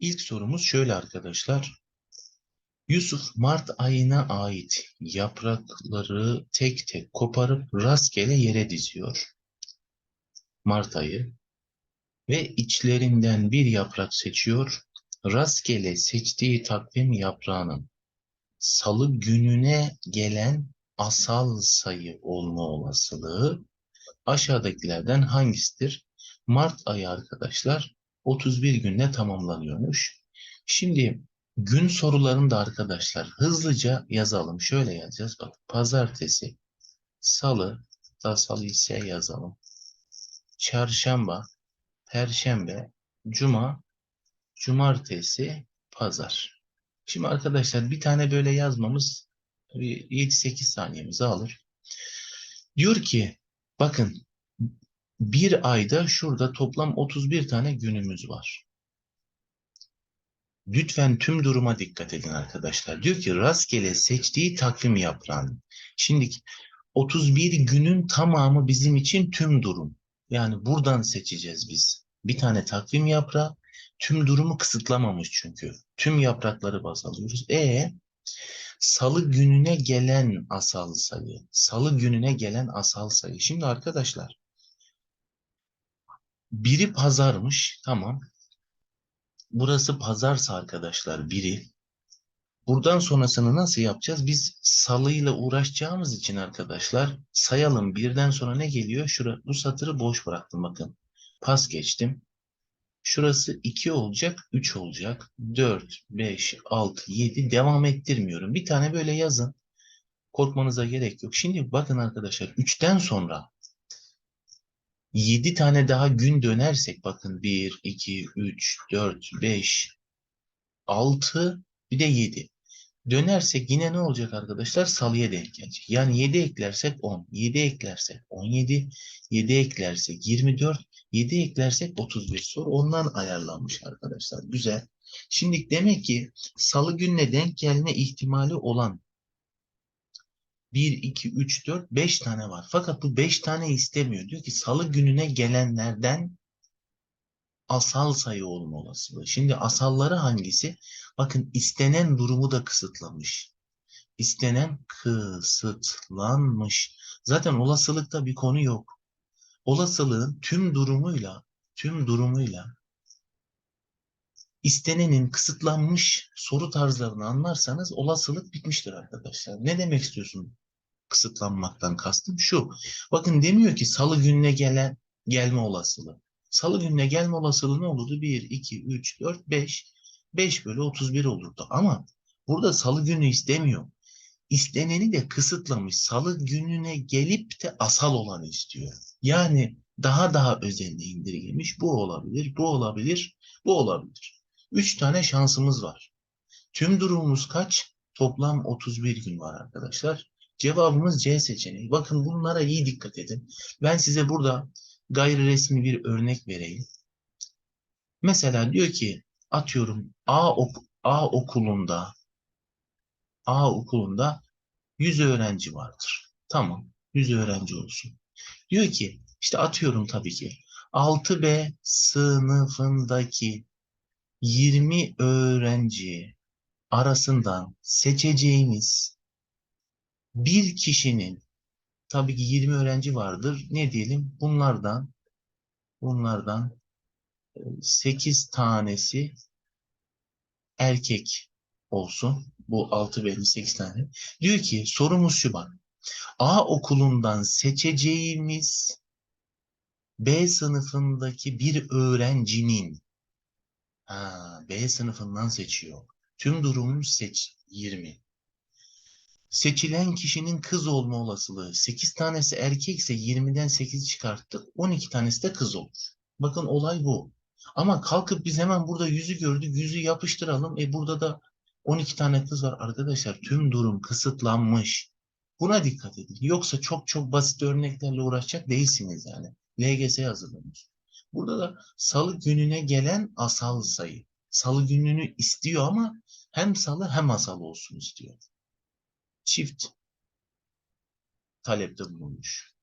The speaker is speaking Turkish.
İlk sorumuz şöyle arkadaşlar. Yusuf Mart ayına ait yaprakları tek tek koparıp rastgele yere diziyor. Mart ayı ve içlerinden bir yaprak seçiyor. Rastgele seçtiği takvim yaprağının salı gününe gelen asal sayı olma olasılığı aşağıdakilerden hangisidir? Mart ayı arkadaşlar 31 günde tamamlanıyormuş. Şimdi gün sorularını da arkadaşlar hızlıca yazalım. Şöyle yazacağız. Bak pazartesi, salı, da salı ise yazalım. Çarşamba, perşembe, cuma, cumartesi, pazar. Şimdi arkadaşlar bir tane böyle yazmamız 7-8 saniyemizi alır. Diyor ki bakın bir ayda şurada toplam 31 tane günümüz var. Lütfen tüm duruma dikkat edin arkadaşlar. Diyor ki rastgele seçtiği takvim yaprağını. Şimdi 31 günün tamamı bizim için tüm durum. Yani buradan seçeceğiz biz. Bir tane takvim yaprağı tüm durumu kısıtlamamış çünkü. Tüm yaprakları baz alıyoruz. E salı gününe gelen asal sayı. Salı gününe gelen asal sayı. Şimdi arkadaşlar biri pazarmış. Tamam. Burası pazarsa arkadaşlar biri. Buradan sonrasını nasıl yapacağız? Biz salıyla uğraşacağımız için arkadaşlar sayalım. Birden sonra ne geliyor? Şura, bu satırı boş bıraktım bakın. Pas geçtim. Şurası 2 olacak, 3 olacak. 4, 5, 6, 7 devam ettirmiyorum. Bir tane böyle yazın. Korkmanıza gerek yok. Şimdi bakın arkadaşlar 3'ten sonra 7 tane daha gün dönersek bakın 1, 2, 3, 4, 5, 6 bir de 7. Dönersek yine ne olacak arkadaşlar? Salıya denk gelecek. Yani 7 eklersek 10, 7 eklersek 17, 7 eklersek 24, 7 eklersek 31 soru ondan ayarlanmış arkadaşlar. Güzel. Şimdi demek ki salı gününe denk gelme ihtimali olan 1, 2, 3, 4, 5 tane var. Fakat bu 5 tane istemiyor. Diyor ki salı gününe gelenlerden asal sayı olma olasılığı. Şimdi asalları hangisi? Bakın istenen durumu da kısıtlamış. İstenen kısıtlanmış. Zaten olasılıkta bir konu yok. Olasılığın tüm durumuyla tüm durumuyla istenenin kısıtlanmış soru tarzlarını anlarsanız olasılık bitmiştir arkadaşlar. Ne demek istiyorsun kısıtlanmaktan kastım? Şu. Bakın demiyor ki salı gününe gelen gelme olasılığı. Salı gününe gelme olasılığı ne olurdu? 1, 2, 3, 4, 5. 5 bölü 31 olurdu. Ama burada salı günü istemiyor. İsteneni de kısıtlamış. Salı gününe gelip de asal olanı istiyor. Yani daha daha özenle indirgemiş. Bu olabilir, bu olabilir, bu olabilir. 3 tane şansımız var. Tüm durumumuz kaç? Toplam 31 gün var arkadaşlar. Cevabımız C seçeneği. Bakın bunlara iyi dikkat edin. Ben size burada gayri resmi bir örnek vereyim. Mesela diyor ki atıyorum A, ok A okulunda A okulunda 100 öğrenci vardır. Tamam 100 öğrenci olsun. Diyor ki işte atıyorum tabii ki 6B sınıfındaki 20 öğrenci arasından seçeceğiniz bir kişinin tabii ki 20 öğrenci vardır. Ne diyelim? Bunlardan bunlardan 8 tanesi erkek olsun. Bu 6 belli 8 tane. Diyor ki sorumuz şu bak. A okulundan seçeceğimiz B sınıfındaki bir öğrencinin ha, B sınıfından seçiyor. Tüm durumumuz seç 20. Seçilen kişinin kız olma olasılığı 8 tanesi erkekse 20'den 8 çıkarttık 12 tanesi de kız olur. Bakın olay bu. Ama kalkıp biz hemen burada yüzü gördük yüzü yapıştıralım. E burada da 12 tane kız var arkadaşlar. Tüm durum kısıtlanmış. Buna dikkat edin. Yoksa çok çok basit örneklerle uğraşacak değilsiniz yani. LGS hazırlanmış. Burada da salı gününe gelen asal sayı. Salı gününü istiyor ama hem salı hem asal olsun istiyor. Çift talepte bulunmuş.